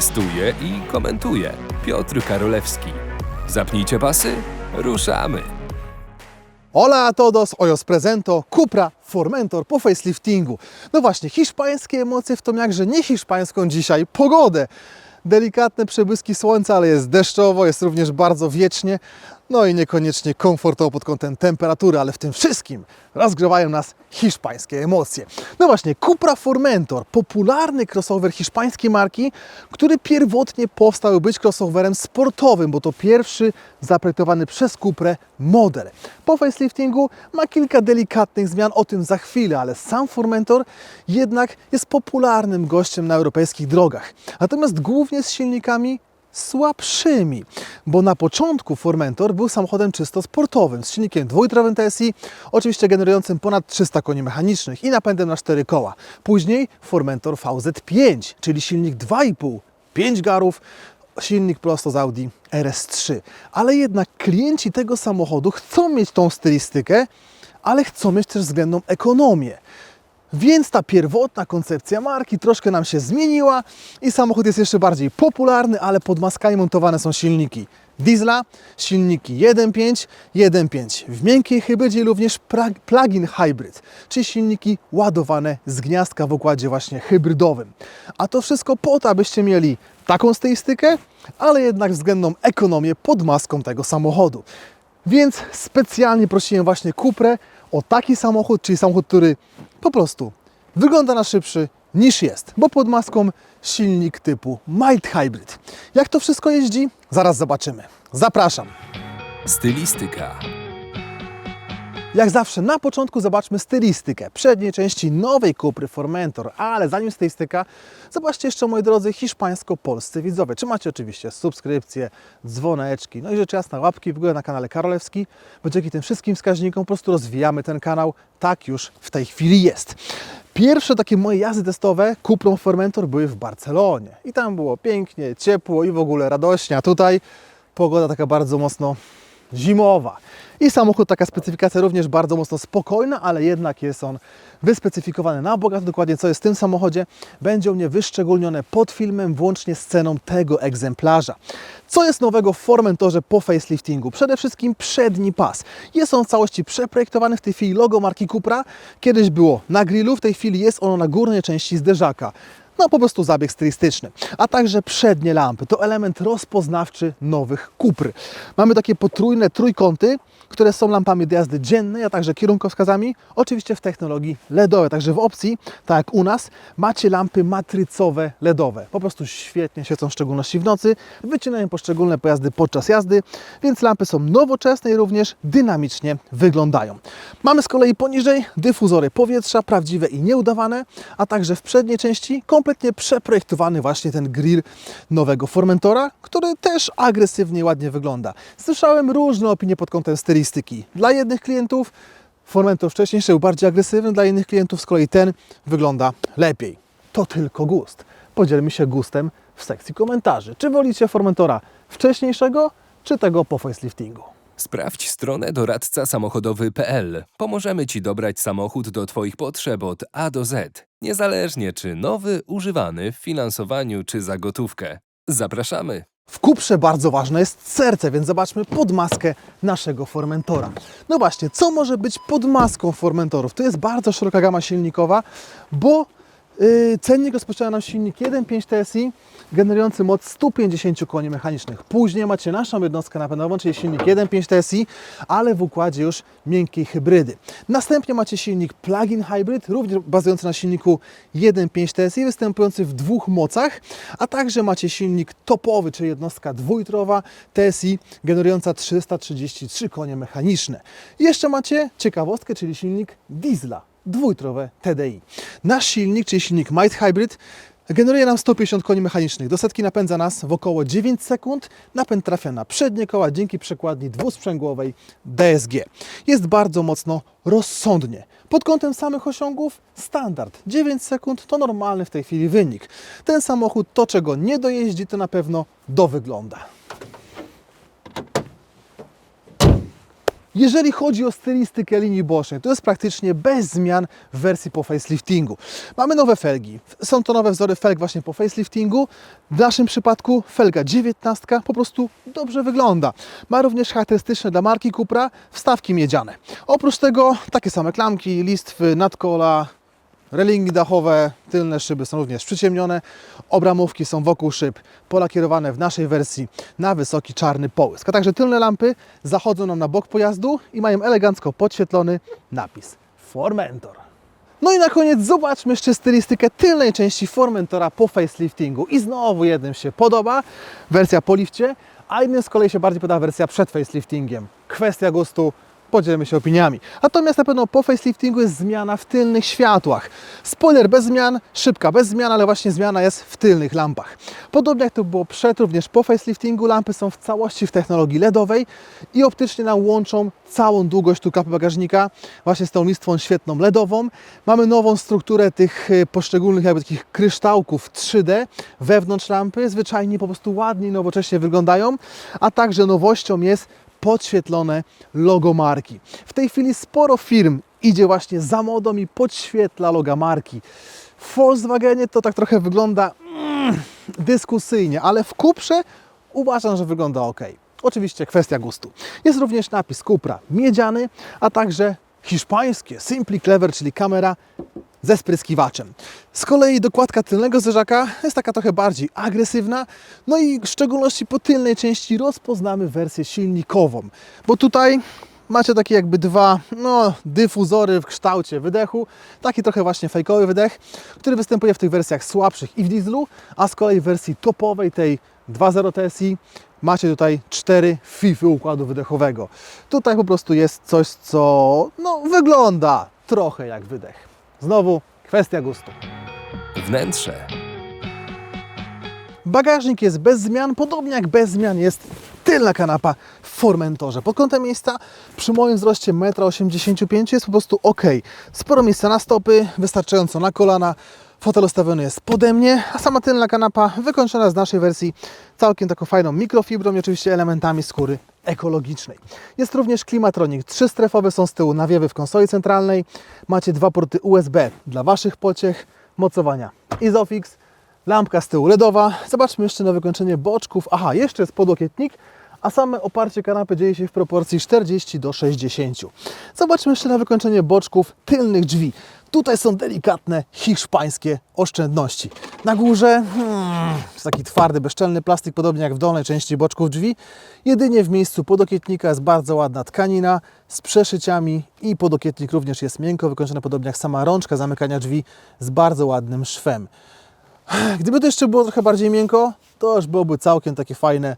Testuje i komentuje Piotr Karolewski. Zapnijcie pasy, ruszamy! Hola a todos, ojos presento, Cupra Formentor po faceliftingu. No właśnie, hiszpańskie emocje w tą jakże nie hiszpańską dzisiaj pogodę. Delikatne przebłyski słońca, ale jest deszczowo, jest również bardzo wiecznie, no i niekoniecznie komfortowo pod kątem temperatury, ale w tym wszystkim rozgrzewają nas hiszpańskie emocje. No właśnie, Cupra Formentor, popularny crossover hiszpańskiej marki, który pierwotnie powstał być crossoverem sportowym, bo to pierwszy zaprojektowany przez Cuprę model. Po faceliftingu ma kilka delikatnych zmian, o tym za chwilę, ale sam Formentor jednak jest popularnym gościem na europejskich drogach. Natomiast głównie z silnikami słabszymi, bo na początku Formentor był samochodem czysto sportowym z silnikiem dwulitrowym TSI, oczywiście generującym ponad 300 koni mechanicznych i napędem na 4 koła. Później Formentor VZ5, czyli silnik 2,5, 5 garów, silnik prosto z Audi RS3. Ale jednak klienci tego samochodu chcą mieć tą stylistykę, ale chcą mieć też względną ekonomię. Więc ta pierwotna koncepcja marki troszkę nam się zmieniła i samochód jest jeszcze bardziej popularny, ale pod maskami montowane są silniki diesla, silniki 1.5, 1.5 w miękkiej hybrydzie również plug-in hybrid, czyli silniki ładowane z gniazdka w układzie właśnie hybrydowym. A to wszystko po to, abyście mieli taką stylistykę, ale jednak względną ekonomię pod maską tego samochodu. Więc specjalnie prosiłem właśnie Cuprę o taki samochód, czyli samochód, który po prostu wygląda na szybszy niż jest, bo pod maską silnik typu mild hybrid. Jak to wszystko jeździ? Zaraz zobaczymy. Zapraszam. Stylistyka. Jak zawsze na początku zobaczmy stylistykę przedniej części nowej Cupry Formentor, ale zanim stylistyka, zobaczcie jeszcze moi drodzy hiszpańsko-polscy widzowie. Czy macie oczywiście subskrypcje, dzwoneczki, no i rzecz jasna łapki w górę na kanale Karolewski, bo dzięki tym wszystkim wskaźnikom po prostu rozwijamy ten kanał, tak już w tej chwili jest. Pierwsze takie moje jazdy testowe Cuprą Formentor były w Barcelonie i tam było pięknie, ciepło i w ogóle radośnie, a tutaj pogoda taka bardzo mocno zimowa. I samochód, taka specyfikacja również bardzo mocno spokojna, ale jednak jest on wyspecyfikowany na bogato. Dokładnie co jest w tym samochodzie, będzie u mnie wyszczególnione pod filmem, włącznie z ceną tego egzemplarza. Co jest nowego w Formentorze po faceliftingu? Przede wszystkim przedni pas. Jest on w całości przeprojektowany, w tej chwili logo marki Cupra. Kiedyś było na grillu, w tej chwili jest ono na górnej części zderzaka no po prostu zabieg stylistyczny. A także przednie lampy to element rozpoznawczy nowych Kupry. Mamy takie potrójne trójkąty, które są lampami jazdy dziennej, a także kierunkowskazami, oczywiście w technologii LEDowej. Także w opcji, tak jak u nas, macie lampy matrycowe LEDowe. Po prostu świetnie świecą, w szczególności w nocy, wycinają poszczególne pojazdy podczas jazdy, więc lampy są nowoczesne i również dynamicznie wyglądają. Mamy z kolei poniżej dyfuzory powietrza, prawdziwe i nieudawane, a także w przedniej części kompletnie przeprojektowany właśnie ten grill nowego Formentora, który też agresywnie ładnie wygląda. Słyszałem różne opinie pod kątem stylistyki. Dla jednych klientów Formentor wcześniejszy był bardziej agresywny, dla innych klientów z kolei ten wygląda lepiej. To tylko gust. Podzielmy się gustem w sekcji komentarzy. Czy wolicie Formentora wcześniejszego, czy tego po faceliftingu? Sprawdź stronę doradca samochodowy.pl. Pomożemy Ci dobrać samochód do Twoich potrzeb od A do Z. Niezależnie czy nowy, używany, w finansowaniu czy za gotówkę. Zapraszamy! W kuprze bardzo ważne jest serce, więc zobaczmy pod maskę naszego Formentora. No właśnie, co może być pod maską Formentorów? To jest bardzo szeroka gama silnikowa, bo cennik rozpoczyna nam silnik 1.5 TSI generujący moc 150 koni mechanicznych. Później macie naszą jednostkę napędową, czyli silnik 1.5 TSI, ale w układzie już miękkiej hybrydy. Następnie macie silnik plug-in hybrid, również bazujący na silniku 1.5 TSI, występujący w dwóch mocach, a także macie silnik topowy, czyli jednostka dwulitrowa TSI, generująca 333 konie mechaniczne. I jeszcze macie ciekawostkę, czyli silnik diesla, dwulitrowe TDI. Nasz silnik, czyli silnik Might Hybrid, generuje nam 150 koni mechanicznych. Do setki napędza nas w około 9 sekund. Napęd trafia na przednie koła dzięki przekładni dwusprzęgłowej DSG. Jest bardzo mocno rozsądnie. Pod kątem samych osiągów standard 9 sekund to normalny w tej chwili wynik. Ten samochód to czego nie dojeździ to na pewno dowygląda. Jeżeli chodzi o stylistykę linii bocznej, to jest praktycznie bez zmian w wersji po faceliftingu. Mamy nowe felgi. Są to nowe wzory felg właśnie po faceliftingu. W naszym przypadku felga 19 po prostu dobrze wygląda. Ma również charakterystyczne dla marki Cupra wstawki miedziane. Oprócz tego takie same klamki, listwy, nadkola, Relingi dachowe, tylne szyby są również przyciemnione. Obramówki są wokół szyb, pola kierowane w naszej wersji na wysoki czarny połysk. A także tylne lampy zachodzą nam na bok pojazdu i mają elegancko podświetlony napis Formentor. No i na koniec zobaczmy jeszcze stylistykę tylnej części Formentora po faceliftingu. I znowu jednym się podoba wersja po lifcie, a innym z kolei się bardziej podoba wersja przed faceliftingiem. Kwestia gustu, podzielimy się opiniami. Natomiast na pewno po faceliftingu jest zmiana w tylnych światłach. Spoiler bez zmian, szybka bez zmian, ale właśnie zmiana jest w tylnych lampach. Podobnie jak to było przed, również po faceliftingu lampy są w całości w technologii LEDowej i optycznie nam łączą całą długość tu klapy bagażnika właśnie z tą listwą świetną LEDową. Mamy nową strukturę tych e, poszczególnych jakby takich kryształków 3D wewnątrz lampy. Zwyczajnie po prostu ładnie i nowocześnie wyglądają, a także nowością jest podświetlone logo marki. W tej chwili sporo firm idzie właśnie za modą i podświetla loga marki. W Volkswagenie to tak trochę wygląda mm, dyskusyjnie, ale w Cuprze uważam, że wygląda ok. Oczywiście kwestia gustu. Jest również napis Cupra miedziany, a także hiszpańskie Simply Clever, czyli kamera ze spryskiwaczem. Z kolei dokładka tylnego zderzaka jest taka trochę bardziej agresywna, no i w szczególności po tylnej części rozpoznamy wersję silnikową, bo tutaj macie takie jakby dwa no, dyfuzory w kształcie wydechu, taki trochę właśnie fejkowy wydech, który występuje w tych wersjach słabszych i w dieslu, a z kolei w wersji topowej, tej 2.0 TSI, macie tutaj cztery fify układu wydechowego. Tutaj po prostu jest coś, co no, wygląda trochę jak wydech. Znowu kwestia gustu. Wnętrze. Bagażnik jest bez zmian, podobnie jak bez zmian jest tylna kanapa w Formentorze. Pod kątem miejsca przy moim wzroście 1,85 m jest po prostu ok. Sporo miejsca na stopy, wystarczająco na kolana. Fotel ustawiony jest pode mnie, a sama tylna kanapa wykończona z naszej wersji całkiem taką fajną mikrofibrą i oczywiście elementami skóry ekologicznej. Jest również klimatronik trzystrefowy, są z tyłu nawiewy w konsoli centralnej. Macie dwa porty USB dla Waszych pociech, mocowania Isofix, lampka z tyłu LEDowa. Zobaczmy jeszcze na wykończenie boczków. Aha, jeszcze jest podłokietnik, a same oparcie kanapy dzieje się w proporcji 40 do 60. Zobaczmy jeszcze na wykończenie boczków tylnych drzwi. Tutaj są delikatne hiszpańskie oszczędności. Na górze hmm, jest taki twardy, bezczelny plastik, podobnie jak w dolnej części boczków drzwi. Jedynie w miejscu podokietnika jest bardzo ładna tkanina z przeszyciami i podokietnik również jest miękko wykończony, podobnie jak sama rączka zamykania drzwi z bardzo ładnym szwem. Gdyby to jeszcze było trochę bardziej miękko, to już byłoby całkiem takie fajne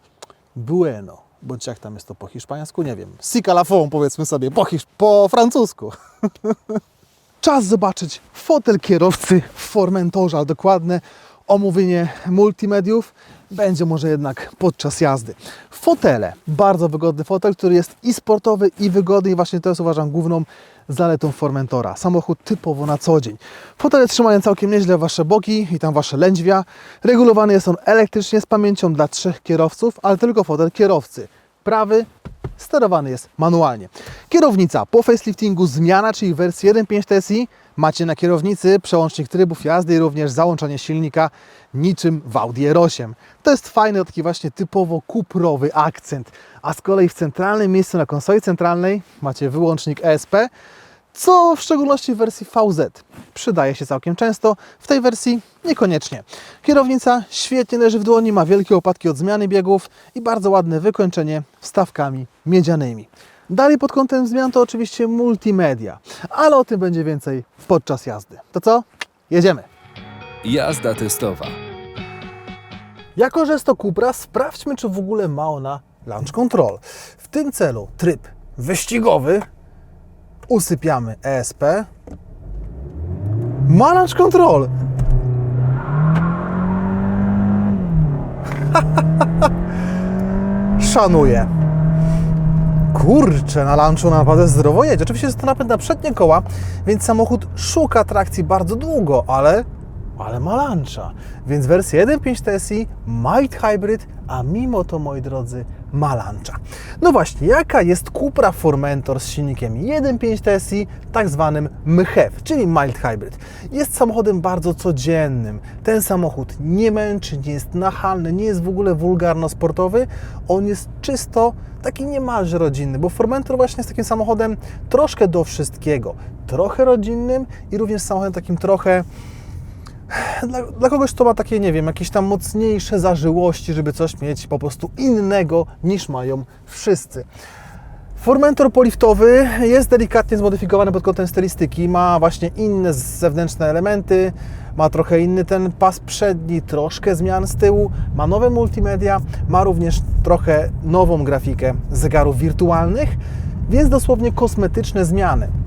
bueno. Bądź jak tam jest to po hiszpańsku, nie wiem. Sika la fond, powiedzmy sobie, po, hisz- po francusku. Czas zobaczyć fotel kierowcy w Formentorze, dokładne omówienie multimediów będzie może jednak podczas jazdy. Fotele, bardzo wygodny fotel, który jest i sportowy, i wygodny i właśnie to jest uważam główną zaletą Formentora. Samochód typowo na co dzień. Fotele trzymają całkiem nieźle Wasze boki i tam Wasze lędźwia. Regulowany jest on elektrycznie z pamięcią dla trzech kierowców, ale tylko fotel kierowcy. Prawy, sterowany jest manualnie. Kierownica po faceliftingu zmiana, czyli wersji 1.5 TSI macie na kierownicy przełącznik trybów jazdy i również załączanie silnika niczym w Audi R8. To jest fajny, taki właśnie typowo kuprowy akcent. A z kolei w centralnym miejscu na konsoli centralnej macie wyłącznik ESP, co w szczególności w wersji VZ przydaje się całkiem często, w tej wersji niekoniecznie. Kierownica świetnie leży w dłoni, ma wielkie opadki od zmiany biegów i bardzo ładne wykończenie wstawkami miedzianymi. Dalej pod kątem zmian to oczywiście multimedia, ale o tym będzie więcej podczas jazdy. To co? Jedziemy! Jazda testowa. Jako, że jest to Cupra, sprawdźmy, czy w ogóle ma ona launch control. W tym celu tryb wyścigowy, usypiamy ESP, ma launch control. Szanuję. Kurczę, na lunchu naprawdę zdrowo jedzie. Oczywiście jest to napęd na przednie koła, więc samochód szuka trakcji bardzo długo, ale ale ma luncha. Więc wersja 1.5 TSI, Might Hybrid, a mimo to, moi drodzy, Malancza. No właśnie, jaka jest Cupra Formentor z silnikiem 1.5 TSI, tak zwanym MHEV, czyli Mild Hybrid? Jest samochodem bardzo codziennym. Ten samochód nie męczy, nie jest nachalny, nie jest w ogóle wulgarno-sportowy. On jest czysto taki niemalże rodzinny, bo Formentor właśnie jest takim samochodem troszkę do wszystkiego. Trochę rodzinnym i również samochodem takim trochę dla, dla kogoś, kto ma takie, nie wiem, jakieś tam mocniejsze zażyłości, żeby coś mieć po prostu innego niż mają wszyscy. Formentor poliftowy jest delikatnie zmodyfikowany pod kątem stylistyki, ma właśnie inne zewnętrzne elementy, ma trochę inny ten pas przedni, troszkę zmian z tyłu, ma nowe multimedia, ma również trochę nową grafikę zegarów wirtualnych, więc dosłownie kosmetyczne zmiany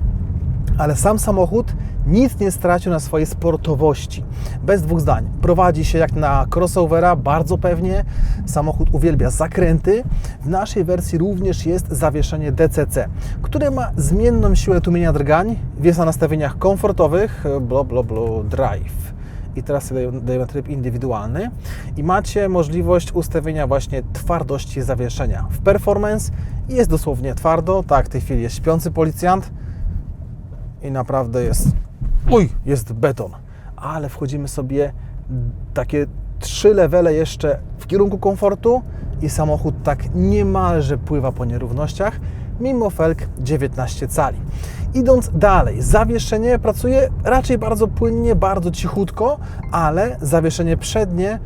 ale sam samochód nic nie stracił na swojej sportowości. Bez dwóch zdań. Prowadzi się jak na crossovera, bardzo pewnie. Samochód uwielbia zakręty. W naszej wersji również jest zawieszenie DCC, które ma zmienną siłę tłumienia drgań. Jest na nastawieniach komfortowych, blo, blo, blo, drive. I teraz dajemy tryb indywidualny i macie możliwość ustawienia właśnie twardości zawieszenia. W performance jest dosłownie twardo, tak w tej chwili jest śpiący policjant, i naprawdę jest, uj, jest beton. Ale wchodzimy sobie takie trzy levele jeszcze w kierunku komfortu i samochód tak niemalże pływa po nierównościach, mimo felg 19 cali. Idąc dalej, zawieszenie pracuje raczej bardzo płynnie, bardzo cichutko, ale zawieszenie przednie,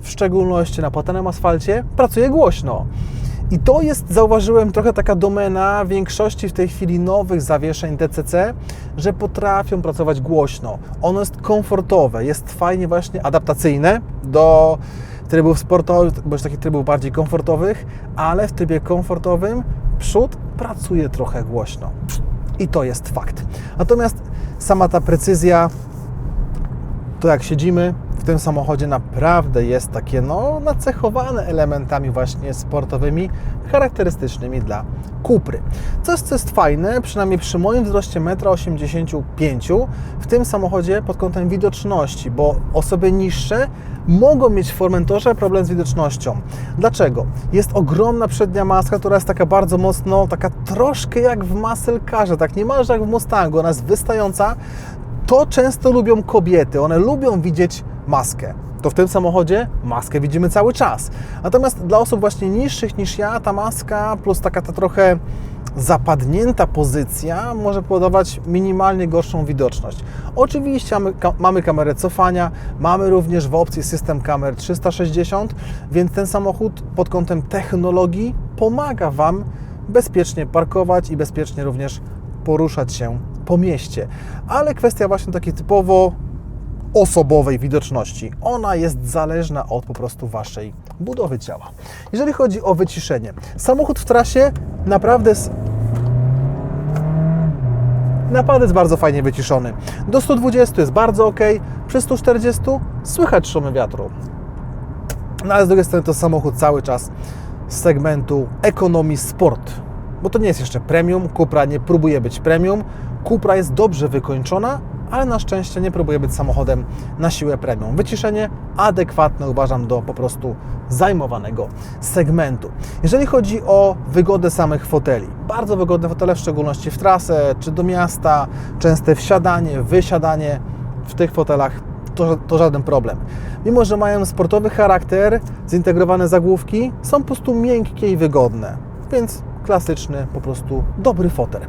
w szczególności na płatanym asfalcie, pracuje głośno. I to jest, zauważyłem, trochę taka domena większości w tej chwili nowych zawieszeń DCC, że potrafią pracować głośno. Ono jest komfortowe, jest fajnie właśnie adaptacyjne do trybów sportowych, bądź takich trybów bardziej komfortowych, ale w trybie komfortowym przód pracuje trochę głośno. I to jest fakt. Natomiast sama ta precyzja, to jak siedzimy, w tym samochodzie naprawdę jest takie no, nacechowane elementami właśnie sportowymi, charakterystycznymi dla Kupry. Coś, co jest fajne, przynajmniej przy moim wzroście 1,85 m, w tym samochodzie pod kątem widoczności, bo osoby niższe mogą mieć w Formentorze problem z widocznością. Dlaczego? Jest ogromna przednia maska, która jest taka bardzo mocno, taka troszkę jak w Muscle Carze, tak niemalże jak w Mustangu, ona jest wystająca. To często lubią kobiety, one lubią widzieć maskę. To w tym samochodzie maskę widzimy cały czas. Natomiast dla osób właśnie niższych niż ja, ta maska plus taka ta trochę zapadnięta pozycja może powodować minimalnie gorszą widoczność. Oczywiście mamy, ka mamy kamerę cofania, mamy również w opcji system kamer 360, więc ten samochód pod kątem technologii pomaga Wam bezpiecznie parkować i bezpiecznie również poruszać się po mieście. Ale kwestia właśnie takiej typowo osobowej widoczności. Ona jest zależna od po prostu Waszej budowy ciała. Jeżeli chodzi o wyciszenie, samochód w trasie naprawdę jest naprawdę jest bardzo fajnie wyciszony. Do 120 jest bardzo ok, przy 140 słychać szumy wiatru. No ale z drugiej strony to samochód cały czas z segmentu ekonomii sport, bo to nie jest jeszcze premium, Cupra nie próbuje być premium, Cupra jest dobrze wykończona, ale na szczęście nie próbuje być samochodem na siłę premium. Wyciszenie adekwatne uważam do po prostu zajmowanego segmentu. Jeżeli chodzi o wygodę samych foteli, bardzo wygodne fotele, w szczególności w trasę czy do miasta, częste wsiadanie, wysiadanie w tych fotelach to, to, żaden problem. Mimo, że mają sportowy charakter, zintegrowane zagłówki, są po prostu miękkie i wygodne, więc klasyczny, po prostu dobry fotel.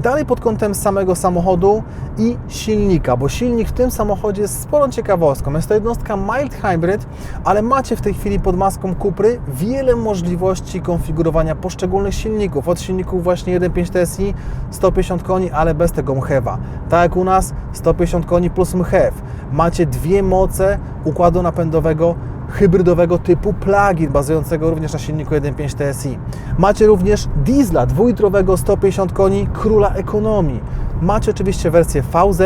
Dalej pod kątem samego samochodu i silnika, bo silnik w tym samochodzie jest sporą ciekawostką. Jest to jednostka mild hybrid, ale macie w tej chwili pod maską Kupry wiele możliwości konfigurowania poszczególnych silników. Od silników właśnie 1.5 TSI 150 koni, ale bez tego mchewa. Tak jak u nas 150 koni plus mchew. Macie dwie moce układu napędowego hybrydowego typu plug-in, bazującego również na silniku 1.5 TSI. Macie również diesla dwulitrowego 150 koni króla ekonomii. Macie oczywiście wersję VZ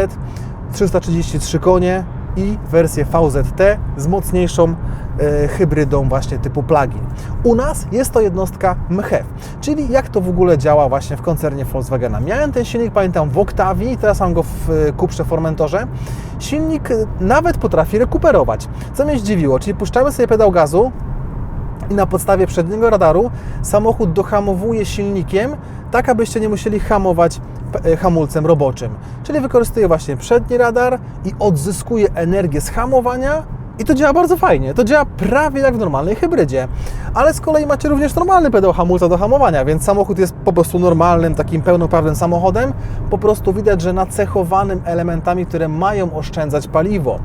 333 konie i wersję VZT z mocniejszą hybrydą właśnie typu plug-in. U nas jest to jednostka MHEV, czyli jak to w ogóle działa właśnie w koncernie Volkswagena. Miałem ten silnik, pamiętam, w Octavii, teraz mam go w e, Cuprze Formentorze. Silnik e, nawet potrafi rekuperować, co mnie zdziwiło, czyli puszczamy sobie pedał gazu, i na podstawie przedniego radaru samochód dohamowuje silnikiem, tak abyście nie musieli hamować e, hamulcem roboczym. Czyli wykorzystuje właśnie przedni radar i odzyskuje energię z hamowania i to działa bardzo fajnie. To działa prawie jak w normalnej hybrydzie. Ale z kolei macie również normalny pedał hamulca do hamowania, więc samochód jest po prostu normalnym, takim pełnoprawnym samochodem. Po prostu widać, że nacechowanym elementami, które mają oszczędzać paliwo.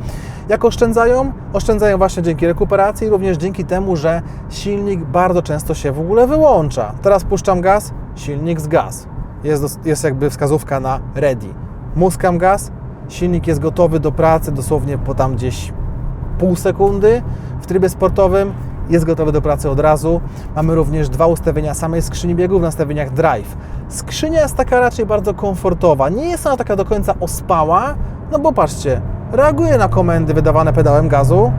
Jak oszczędzają? Oszczędzają właśnie dzięki rekuperacji, również dzięki temu, że silnik bardzo często się w ogóle wyłącza. Teraz puszczam gaz, silnik zgasł. Jest, dos- jest jakby wskazówka na ready. Muskam gaz, silnik jest gotowy do pracy dosłownie po tam gdzieś pół sekundy. W trybie sportowym jest gotowy do pracy od razu. Mamy również dwa ustawienia samej skrzyni biegów w nastawieniach drive. Skrzynia jest taka raczej bardzo komfortowa. Nie jest ona taka do końca ospała, no bo patrzcie, reaguje na komendy wydawane pedałem gazu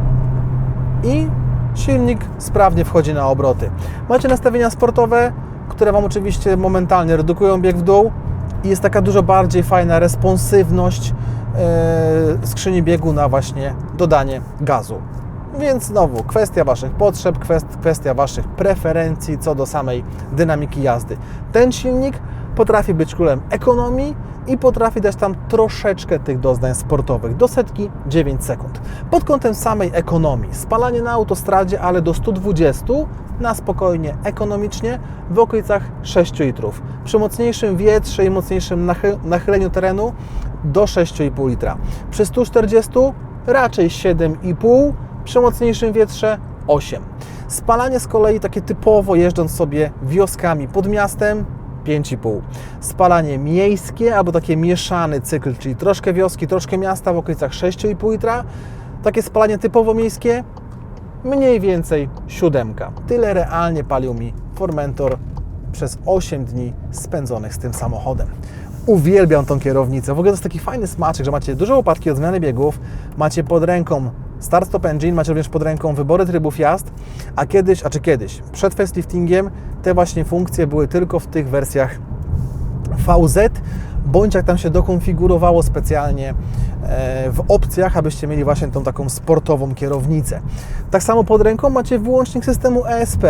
i silnik sprawnie wchodzi na obroty. Macie nastawienia sportowe, które Wam oczywiście momentalnie redukują bieg w dół i jest taka dużo bardziej fajna responsywność e, skrzyni biegu na właśnie dodanie gazu. Więc znowu kwestia Waszych potrzeb, kwest- kwestia Waszych preferencji co do samej dynamiki jazdy. Ten silnik potrafi być królem ekonomii i potrafi dać tam troszeczkę tych doznań sportowych. Do setki 9 sekund. Pod kątem samej ekonomii, spalanie na autostradzie, ale do 120 na spokojnie, ekonomicznie w okolicach 6 litrów. Przy mocniejszym wietrze i mocniejszym nachy- nachyleniu terenu do 6,5 litra. Przy 140 raczej 7,5, przy mocniejszym wietrze 8. Spalanie z kolei takie typowo jeżdżąc sobie wioskami pod miastem 5,5. Spalanie miejskie albo takie mieszany cykl, czyli troszkę wioski, troszkę miasta w okolicach 6,5 litra. Takie spalanie typowo miejskie mniej więcej siódemka. Tyle realnie palił mi Formentor przez 8 dni spędzonych z tym samochodem. Uwielbiam tą kierownicę. W ogóle to jest taki fajny smaczek, że macie duże łopatki od zmiany biegów, macie pod ręką Start Stop Engine, macie również pod ręką wybory trybów jazd, a kiedyś, a czy kiedyś, przed faceliftingiem te właśnie funkcje były tylko w tych wersjach VZ, bądź jak tam się dokonfigurowało specjalnie e, w opcjach, abyście mieli właśnie tą taką sportową kierownicę. Tak samo pod ręką macie wyłącznik systemu ESP.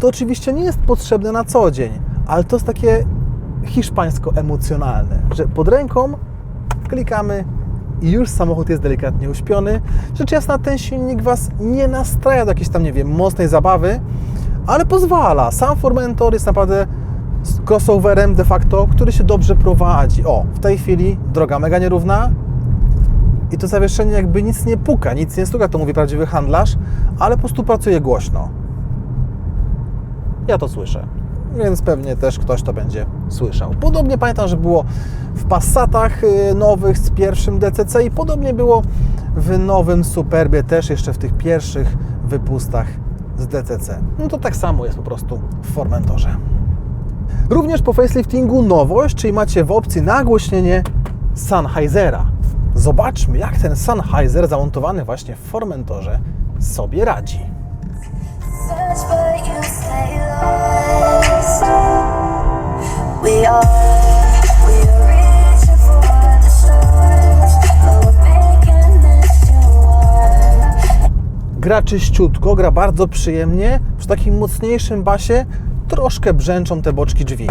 To oczywiście nie jest potrzebne na co dzień, ale to jest takie hiszpańsko-emocjonalne, że pod ręką klikamy i już samochód jest delikatnie uśpiony. Rzecz jasna, ten silnik Was nie nastraja do jakiejś tam, nie wiem, mocnej zabawy, ale pozwala. Sam Formentor jest naprawdę crossoverem de facto, który się dobrze prowadzi. O, w tej chwili droga mega nierówna i to zawieszenie jakby nic nie puka, nic nie stuka, to mówi prawdziwy handlarz, ale po prostu pracuje głośno. Ja to słyszę, więc pewnie też ktoś to będzie słyszał. Podobnie pamiętam, że było w Passatach y, nowych z pierwszym DCC i podobnie było w nowym Superbie też jeszcze w tych pierwszych wypustach z DCC. No to tak samo jest po prostu w Formentorze. Również po faceliftingu nowość, czyli macie w opcji nagłośnienie Sennheisera. Zobaczmy, jak ten Sennheiser zamontowany właśnie w Formentorze sobie radzi. Too hard. Gra czyściutko, gra bardzo przyjemnie. Przy takim mocniejszym basie troszkę brzęczą te boczki drzwi.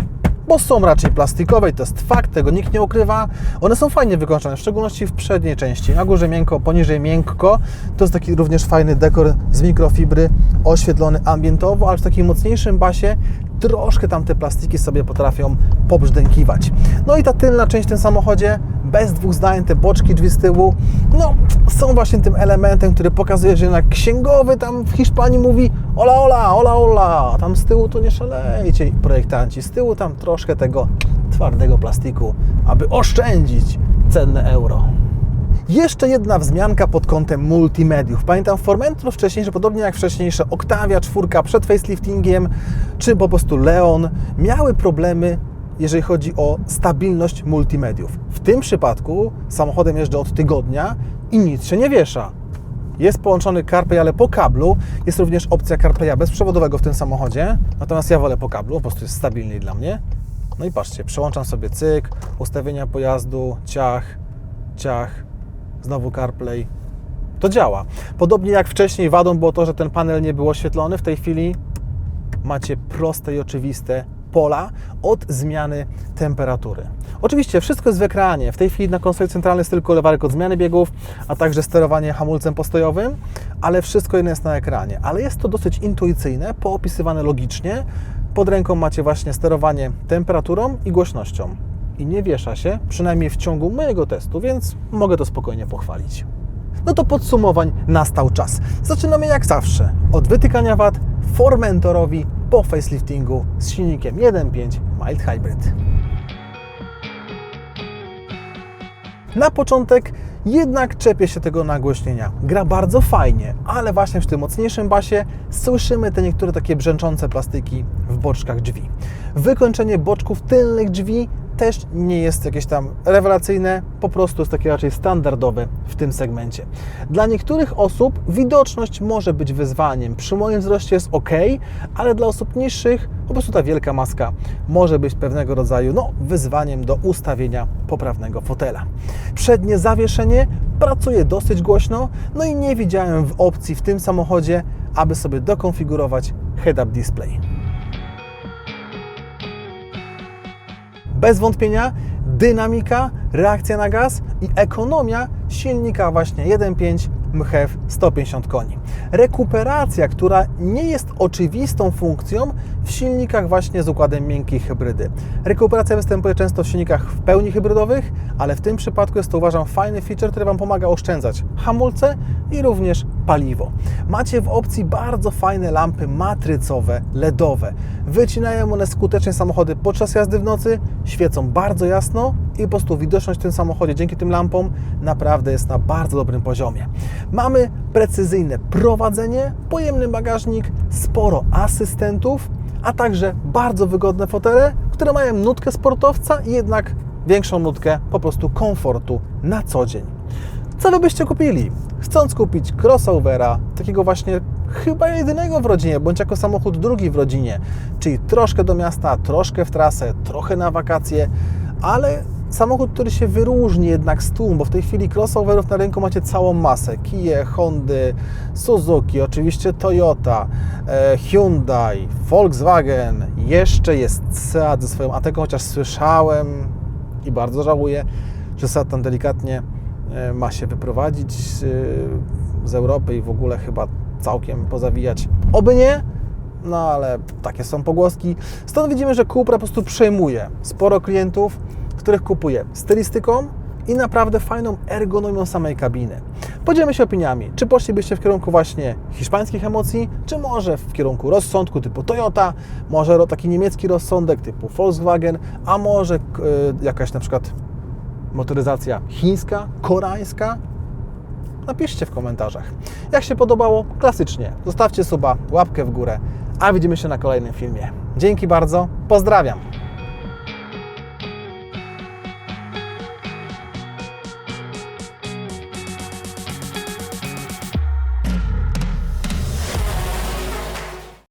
Bo są raczej plastikowe i to jest fakt, tego nikt nie ukrywa. One są fajnie wykończone, w szczególności w przedniej części. Na górze miękko, poniżej miękko. To jest taki również fajny dekor z mikrofibry, oświetlony ambientowo, ale w takim mocniejszym basie troszkę tam te plastiki sobie potrafią pobrzdękiwać. No i ta tylna część w tym samochodzie, bez dwóch zdań, te boczki drzwi z tyłu, no są właśnie tym elementem, który pokazuje, że jednak księgowy tam w Hiszpanii mówi ola, ola, ola, ola, tam z tyłu to nie szalejcie projektanci, z tyłu tam troszkę tego twardego plastiku, aby oszczędzić cenne euro. Jeszcze jedna wzmianka pod kątem multimediów. Pamiętam Formentor wcześniejsze, podobnie jak wcześniejsze Octavia 4 przed faceliftingiem, czy po prostu Leon, miały problemy, jeżeli chodzi o stabilność multimediów. W tym przypadku samochodem jeżdżę od tygodnia i nic się nie wiesza. Jest połączony CarPlay, ale po kablu. Jest również opcja CarPlaya bezprzewodowego w tym samochodzie. Natomiast ja wolę po kablu, po prostu jest stabilniej dla mnie. No i patrzcie, przełączam sobie cyk, ustawienia pojazdu, ciach, ciach, znowu CarPlay. To działa. Podobnie jak wcześniej wadą było to, że ten panel nie był oświetlony, w tej chwili macie proste i oczywiste pola od zmiany temperatury. Oczywiście wszystko jest w ekranie. W tej chwili na konsoli centralnej jest tylko lewarek od zmiany biegów, a także sterowanie hamulcem postojowym, ale wszystko inne jest na ekranie. Ale jest to dosyć intuicyjne, poopisywane logicznie. Pod ręką macie właśnie sterowanie temperaturą i głośnością. I nie wiesza się, przynajmniej w ciągu mojego testu, więc mogę to spokojnie pochwalić. No to podsumowań nastał czas. Zaczynamy jak zawsze od wytykania wad Formentorowi po faceliftingu z silnikiem 1.5 Mild Hybrid. Na początek jednak czepię się tego nagłośnienia. Gra bardzo fajnie, ale właśnie w tym mocniejszym basie słyszymy te niektóre takie brzęczące plastiki w boczkach drzwi. Wykończenie boczków tylnych drzwi też nie jest jakieś tam rewelacyjne, po prostu jest takie raczej standardowe w tym segmencie. Dla niektórych osób widoczność może być wyzwaniem. Przy moim wzroście jest ok, ale dla osób niższych po prostu ta wielka maska może być pewnego rodzaju no, wyzwaniem do ustawienia poprawnego fotela. Przednie zawieszenie pracuje dosyć głośno, no i nie widziałem w opcji w tym samochodzie, aby sobie dokonfigurować head-up display. Bez wątpienia dynamika, reakcja na gaz i ekonomia silnika właśnie 1.5 MHEV 150 koni. Rekuperacja, która nie jest oczywistą funkcją w silnikach właśnie z układem miękkiej hybrydy. Rekuperacja występuje często w silnikach w pełni hybrydowych, ale w tym przypadku jest to uważam fajny feature, który Wam pomaga oszczędzać hamulce i również paliwo. Macie w opcji bardzo fajne lampy matrycowe, LEDowe. Wycinają one skutecznie samochody podczas jazdy w nocy, świecą bardzo jasno i po prostu widoczność w tym samochodzie dzięki tym lampom naprawdę jest na bardzo dobrym poziomie. Mamy precyzyjne prowadzenie, pojemny bagażnik, sporo asystentów, a także bardzo wygodne fotele, które mają nutkę sportowca i jednak większą nutkę po prostu komfortu na co dzień. Co Wy byście kupili? Chcąc kupić crossovera, takiego właśnie chyba jedynego w rodzinie, bądź jako samochód drugi w rodzinie, czyli troszkę do miasta, troszkę w trasę, trochę na wakacje, ale samochód, który się wyróżni jednak z tłum, bo w tej chwili crossoverów na rynku macie całą masę. Kia, Hondy, Suzuki, oczywiście Toyota, e, Hyundai, Volkswagen, jeszcze jest Seat ze swoją Ateką, chociaż słyszałem i bardzo żałuję, że Seat tam delikatnie ma się wyprowadzić e, z Europy i w ogóle chyba całkiem pozawijać. Oby nie, no ale takie są pogłoski. Stąd widzimy, że Cupra po prostu przejmuje sporo klientów, których kupuje stylistyką i naprawdę fajną ergonomią samej kabiny. Podzielmy się opiniami. Czy poszlibyście w kierunku właśnie hiszpańskich emocji, czy może w kierunku rozsądku typu Toyota, może taki niemiecki rozsądek typu Volkswagen, a może y, jakaś na przykład motoryzacja chińska, koreańska? Napiszcie w komentarzach. Jak się podobało, klasycznie. Zostawcie suba, łapkę w górę, a widzimy się na kolejnym filmie. Dzięki bardzo, pozdrawiam.